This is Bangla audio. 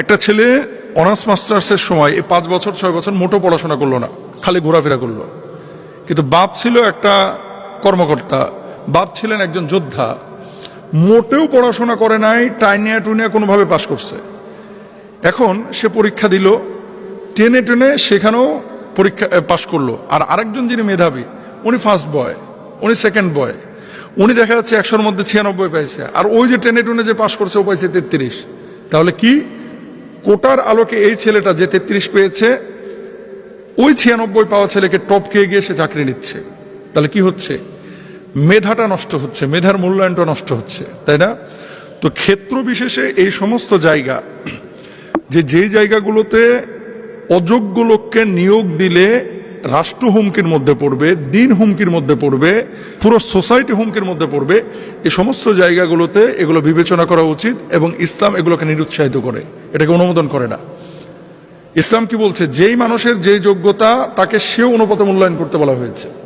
একটা ছেলে অনার্স মাস্টার্সের সময় এই পাঁচ বছর, ছয় বছর মোটো পড়াশোনা করল না, খালি ঘোরাফেরা করল। কিন্তু বাপ ছিল একটা কর্মকর্তা, বাপ ছিলেন একজন যোদ্ধা, মোটেও পড়াশোনা করে নাই, টাইনিয়া টুনিয়া কোনোভাবে পাশ করছে। এখন সে পরীক্ষা দিল, টেনে টেনে সেখানেও পরীক্ষা পাশ করল। আর আরেকজন যিনি মেধাবী, উনি ফার্স্ট বয় উনি সেকেন্ড বয় উনি দেখা যাচ্ছে একশোর মধ্যে ছিয়ানব্বই পাইছে। আর ওই যে টেনে টুনে যে পাশ করছে, ও পাইছে তেত্রিশ। তাহলে কি? কোটার আলোকে এই ছেলেটা যে তেত্রিশ পেয়েছে, ওই ছিয়ানব্বই পাওয়া ছেলেকে টপ খেয়ে গিয়ে সে চাকরি নিচ্ছে। তাহলে কি হচ্ছে? মেধাটা নষ্ট হচ্ছে, মেধার মূল্যায়নটা নষ্ট হচ্ছে, তাই না? তো ক্ষেত্র বিশেষে এই সমস্ত জায়গা, যে যে জায়গাগুলোতে অযোগ্য লোককে নিয়োগ দিলে রাষ্ট্র হুমকির মধ্যে পড়বে, দিন হুমকির মধ্যে পড়বে, পুরো সোসাইটি হুমকির মধ্যে পড়বে। এ সমস্ত জায়গাগুলোতে এগুলো বিবেচনা করা উচিত এবং ইসলাম এগুলোকে নিরুৎসাহিত করে। এটাকে অনুমোদন করে না। ইসলাম কি বলছে? যেই মানুষের যে যোগ্যতা, তাকে সেও অনুপাতে মূল্যায়ন করতে বলা হয়েছে।